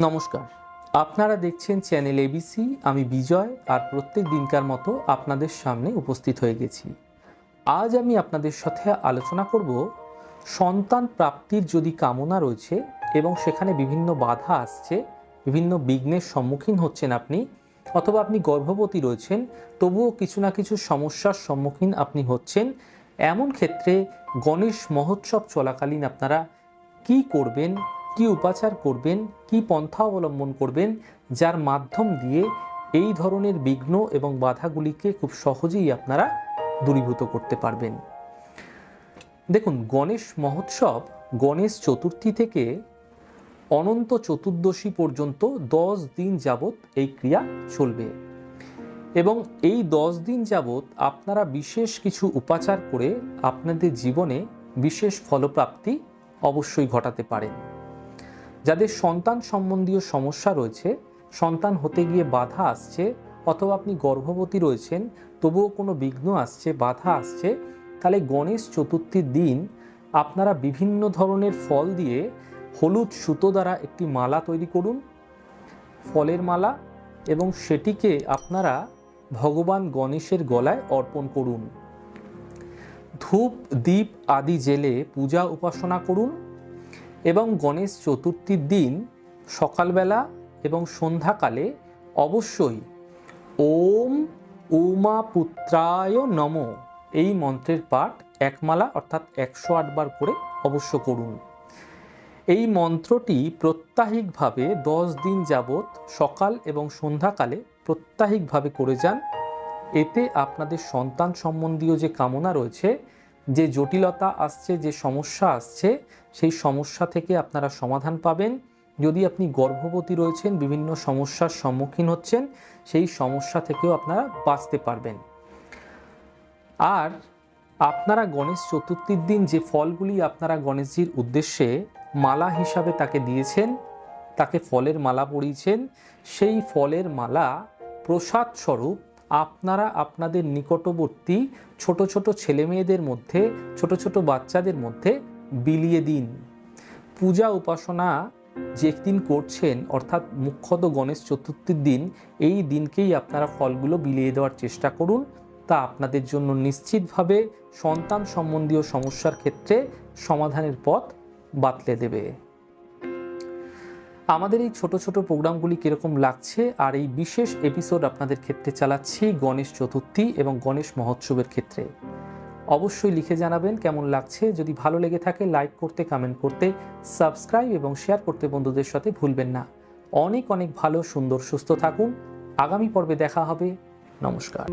নমস্কার। আপনারা দেখছেন চ্যানেল এবিসি আমি বিজয়, আর প্রত্যেক দিনকার মতো আপনাদের সামনে উপস্থিত হয়ে গেছি। আজ আমি আপনাদের সাথে আলোচনা করব, সন্তান প্রাপ্তির যদি কামনা রয়েছে এবং সেখানে বিভিন্ন বাধা আসছে, বিভিন্ন বিঘ্নের সম্মুখীন হচ্ছেন আপনি, অথবা আপনি গর্ভবতী রয়েছেন, তবুও কিছু না কিছু সমস্যার সম্মুখীন আপনি হচ্ছেন, এমন ক্ষেত্রে গণেশ মহোৎসব চলাকালীন আপনারা কি করবেন কি উপাচার করবেন, কি পন্থা অবলম্বন করবেন, যার মাধ্যম দিয়ে এই ধরনের বিঘ্ন এবং বাধাগুলিকে খুব সহজেই আপনারা দূরীভূত করতে পারবেন। দেখুন, গণেশ মহোৎসব গণেশ চতুর্থী থেকে অনন্ত চতুর্দশী পর্যন্ত দশ দিন যাবৎ এই ক্রিয়া চলবে। এবং এই দশ দিন যাবৎ আপনারা বিশেষ কিছু উপাচার করে আপনাদের জীবনে বিশেষ ফলপ্রাপ্তি অবশ্যই ঘটাতে পারেন। যাদের সন্তান সম্বন্ধীয় সমস্যা রয়েছে, সন্তান হতে গিয়ে বাধা আসছে অথবা আপনি গর্ভবতী রয়েছেন, তবুও কোনো বিঘ্ন আসছে, বাধা আসছে, তাহলে গণেশ চতুর্থীর দিন আপনারা বিভিন্ন ধরনের ফল দিয়ে হলুদ সুতো দ্বারা একটি মালা তৈরি করুন। ফলের মালা এবং সেটিকে আপনারা ভগবান গণেশের গলায় অর্পণ করুন। ধূপ দ্বীপ আদি জেলে পূজা উপাসনা করুন। এবং গণেশ চতুর্থীর দিন সকালবেলা এবং সন্ধ্যাকালে অবশ্যই ওম উমা পুত্রায় নম এই মন্ত্রের পাঠ একমালা অর্থাৎ একশো আটবার করে অবশ্য করুন। এই মন্ত্রটি প্রত্যাহিকভাবে দশ দিন যাবৎ সকাল এবং সন্ধ্যাকালে প্রত্যাহিকভাবে করে যান। এতে আপনাদের সন্তান সম্বন্ধীয় যে কামনা রয়েছে, যে জটিলতা আসছে, যে সমস্যা আসছে সেই সমস্যা থেকে আপনারা সমাধান পাবেন। যদি আপনি গর্ভবতী রয়েছেন, বিভিন্ন সমস্যার সম্মুখীন হচ্ছেন, সেই সমস্যা থেকেও আপনারা বাঁচতে পারবেন। আর আপনারা গণেশ চতুর্থীর দিন যে ফলগুলি আপনারা গণেশজির উদ্দেশ্যে মালা হিসাবে তাকে দিয়েছেন, তাকে ফলের মালা পরিয়েছেন, সেই ফলের মালা প্রসাদ স্বরূপ আপনারা আপনাদের নিকটবর্তী ছোট ছোট ছেলে মেয়েদের মধ্যে, ছোট ছোট বাচ্চাদের মধ্যে বিলিয়ে দিন। পূজা উপাসনা যে দিন করছেন, অর্থাৎ মুখ্যত গণেশ চতুর্থীর দিন, এই দিনকেই আপনারা ফলগুলো বিলিয়ে দেওয়ার চেষ্টা করুন। তা আপনাদের জন্য নিশ্চিতভাবে সন্তান সম্বন্ধীয় সমস্যার ক্ষেত্রে সমাধানের পথ বাতলে দেবে। আমাদের এই ছোট ছোট প্রোগ্রামগুলি কীরকম লাগছে, আর এই বিশেষ এপিসোড আপনাদের ক্ষেত্রে চালাচ্ছি গণেশ চতুর্থী এবং গণেশ মহোৎসবের ক্ষেত্রে। অবশ্যই লিখে জানাবেন কেমন লাগছে। যদি ভালো লেগে থাকে লাইক করতে কমেন্ট করতে সাবস্ক্রাইব এবং শেয়ার করতে বন্ধুদের সাথে ভুলবেন না। অনেক অনেক ভালো, সুন্দর, সুস্থ থাকুন। আগামী পর্বে দেখা হবে। নমস্কার।